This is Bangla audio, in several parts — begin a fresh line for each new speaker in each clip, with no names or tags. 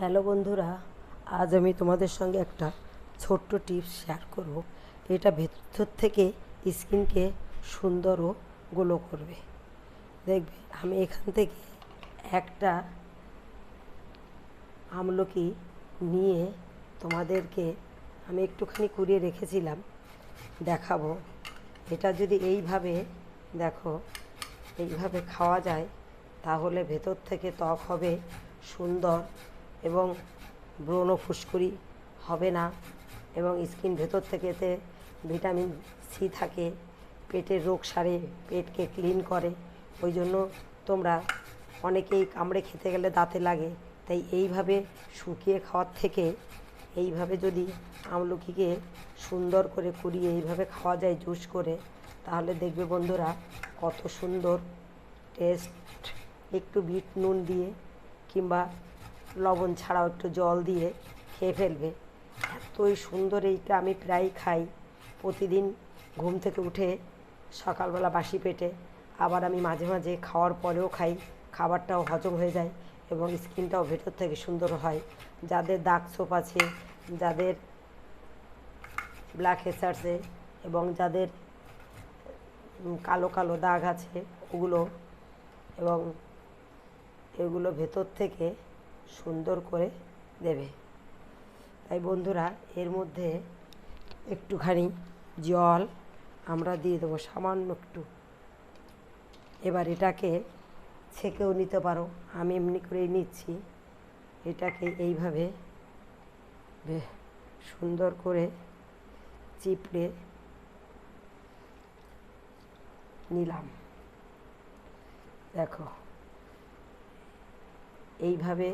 হ্যালো বন্ধুরা, আজ আমি তোমাদের সঙ্গে একটা ছোট্ট টিপস শেয়ার করব। এটা ভেতর থেকে স্কিনকে সুন্দর ও গ্লো করবে। দেখবে, আমি এখান থেকে একটা আমলকি নিয়ে তোমাদেরকে আমি একটুখানি কুড়িয়ে রেখেছিলাম। দেখাবো। এটা যদি এইভাবে দেখো, এইভাবে খাওয়া যায়, তাহলে ভেতর থেকে ত্বক হবে সুন্দর। এবং ব্রণ ফুসকুড়ি হবে না এবং স্কিন ভেতর থেকে এতে ভিটামিন সি থাকে, পেটের রোগ সারে, পেটকে ক্লিন করে। ওই জন্য তোমরা অনেকেই কামড়ে খেতে গেলে দাঁতে লাগে, তাই এইভাবে শুকিয়ে খাওয়ার থেকে এইভাবে যদি আমলকিকে সুন্দর করে কুড়িয়ে এইভাবে খাওয়া যায় জুস করে, তাহলে দেখবে বন্ধুরা কত সুন্দর টেস্ট। একটু বিট নুন দিয়ে কিংবা লবণ ছাড়াও একটু জল দিয়ে খেয়ে ফেলবে। এতই সুন্দর এইটা আমি প্রায় খাই। প্রতিদিন ঘুম থেকে উঠে সকালবেলা বাসি পেটে আবার আমি মাঝে মাঝে খাওয়ার পরেও খাই। খাবারটাও হজম হয়ে যায় এবং স্কিনটাও ভেতর থেকে সুন্দর হয়। যাদের দাগ ছোপ আছে, যাদের ব্ল্যাক হেসার্সে এবং যাদের কালো কালো দাগ আছে, ওগুলো এবং এগুলো ভেতর থেকে সুন্দর করে দেবে। তাই বন্ধুরা, এর মধ্যে একটুখানি জল আমরা দিয়ে দেবো, সামান্য একটু। এবার এটাকে ছেঁকেও নিতে পারো। আমি এমনি করেই নিচ্ছি। এটাকে এইভাবে সুন্দর করে চিপড়ে নিলাম। দেখো, এইভাবে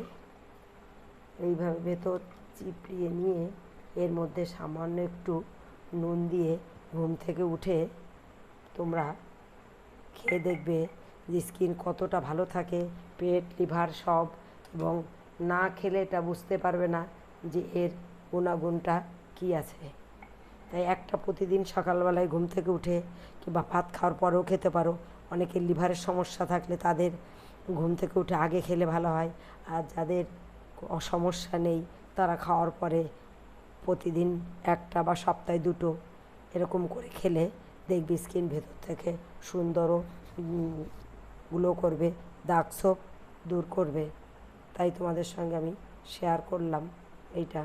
এইভাবে ভেতর চিপড়িয়ে নিয়ে এর মধ্যে সামান্য একটু নুন দিয়ে ঘুম থেকে উঠে তোমরা খেয়ে দেখবে যে স্কিন কতটা ভালো থাকে, পেট, লিভার সব এবং না খেলে এটা বুঝতে পারবে না যে এর গুণাগুণটা কী আছে। তাই একটা প্রতিদিন সকালবেলায় ঘুম থেকে উঠে কিংবা ভাত খাওয়ার পরেও খেতে পারো। অনেকের লিভারের সমস্যা থাকলে তাদের ঘুম থেকে উঠে আগে খেলে ভালো হয়। আর যাদের সমস্যা নেই, তারা খাওয়ার পরে প্রতিদিন একটা বা সপ্তাহে দুটো এরকম করে খেলে দেখবি স্কিন ভেতর থেকে সুন্দরও গুলো করবে দাগ দূর করবে। তাই তোমাদের সঙ্গে আমি শেয়ার করলাম এইটা।